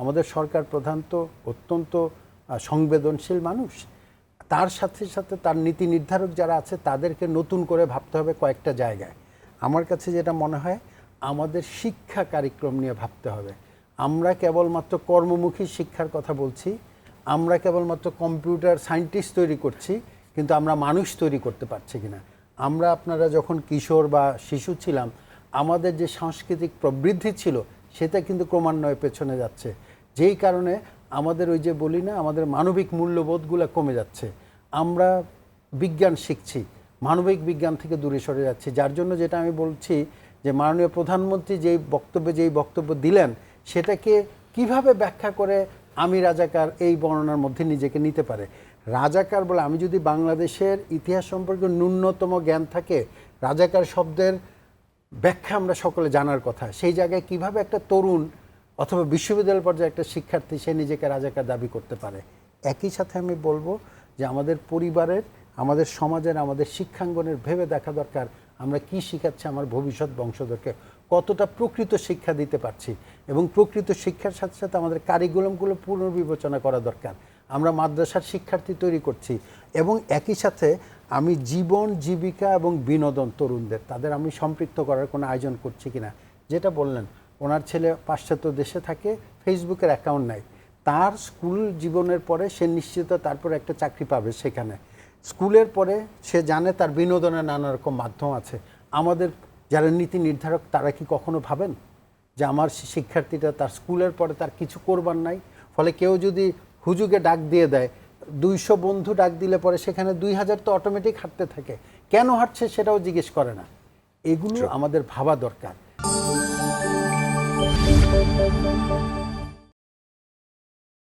আমাদের সরকার প্রধান তো অত্যন্ত সংবেদনশীল মানুষ। তার সাথে সাথে তার নীতি নির্ধারক যারা আছে, তাদেরকে নতুন করে ভাবতে হবে কয়েকটা জায়গায়। আমার কাছে যেটা মনে হয়, আমাদের শিক্ষা কারিক্রম নিয়ে ভাবতে হবে। আমরা কেবলমাত্র কর্মমুখী শিক্ষার কথা বলছি, আমরা কেবলমাত্র কম্পিউটার সায়েন্টিস্ট তৈরি করছি, কিন্তু আমরা মানুষ তৈরি করতে পারছি কিনা। আমরা আপনারা যখন কিশোর বা শিশু ছিলাম, আমাদের যে সাংস্কৃতিক প্রবৃদ্ধি ছিল, সেটা কিন্তু ক্রমান্বয়ে পেছনে যাচ্ছে। যেই কারণে আমাদের ওই যে বলি না, আমাদের মানবিক মূল্যবোধগুলো কমে যাচ্ছে। আমরা বিজ্ঞান শিখছি, মানবিক বিজ্ঞান থেকে দূরে সরে যাচ্ছি। যার জন্য যেটা আমি বলছি যে, মাননীয় প্রধানমন্ত্রী যেই বক্তব্যে, যেই বক্তব্য দিলেন, সেটাকে কীভাবে ব্যাখ্যা করে আমি রাজাকার এই বর্ণনার মধ্যে নিজেকে নিতে পারে? রাজাকার বলে আমি যদি বাংলাদেশের ইতিহাস সম্পর্কে ন্যূনতম জ্ঞান থাকে, রাজাকার শব্দের ব্যাখ্যা আমরা সকলে জানার কথা। সেই জায়গায় কীভাবে একটা তরুণ অথবা বিশ্ববিদ্যালয় পর্যায়ে একটা শিক্ষার্থী, সে নিজেকে রাজাকার দাবি করতে পারে। একই সাথে আমি বলব যে আমাদের পরিবারের, আমাদের সমাজের, আমাদের শিক্ষাঙ্গনের ভেবে দেখা দরকার আমরা কি শিখাচ্ছি, আমার ভবিষ্যৎ বংশধরকে। কতটা প্রকৃত শিক্ষা দিতে পারছি এবং প্রকৃত শিক্ষার সাথে সাথে আমাদের কারিকুলামগুলো পুনর্বিবেচনা করা দরকার। আমরা মাদ্রাসার শিক্ষার্থী তৈরি করছি এবং একই সাথে আমি জীবন, জীবিকা এবং বিনোদন তরুণদের, তাদের আমি সম্পৃক্ত করার কোনো আয়োজন করছি কিনা, যেটা বললেন ওনার ছেলে পাশ্চাত্য দেশে থাকে ফেসবুকের অ্যাকাউন্ট নাই। তার স্কুল জীবনের পরে সে নিশ্চিত তারপরে একটা চাকরি পাবে সেখানে। স্কুলের পরে সে জানে তার বিনোদনের নানা রকম মাধ্যম আছে। আমাদের যারা নীতি নির্ধারক তারা কি কখনো ভাবেন যে আমার শিক্ষার্থীটা তার স্কুলের পরে তার কিছু করবার নাই? ফলে কেউ যদি হুজুগে ডাক দিয়ে দেয় দুইশো বন্ধু ডাক দিলে পরে সেখানে দুই হাজার তো অটোমেটিক হাঁটতে থাকে। কেন হাঁটছে সেটাও জিজ্ঞেস করে না। এগুলো আমাদের ভাবা দরকার।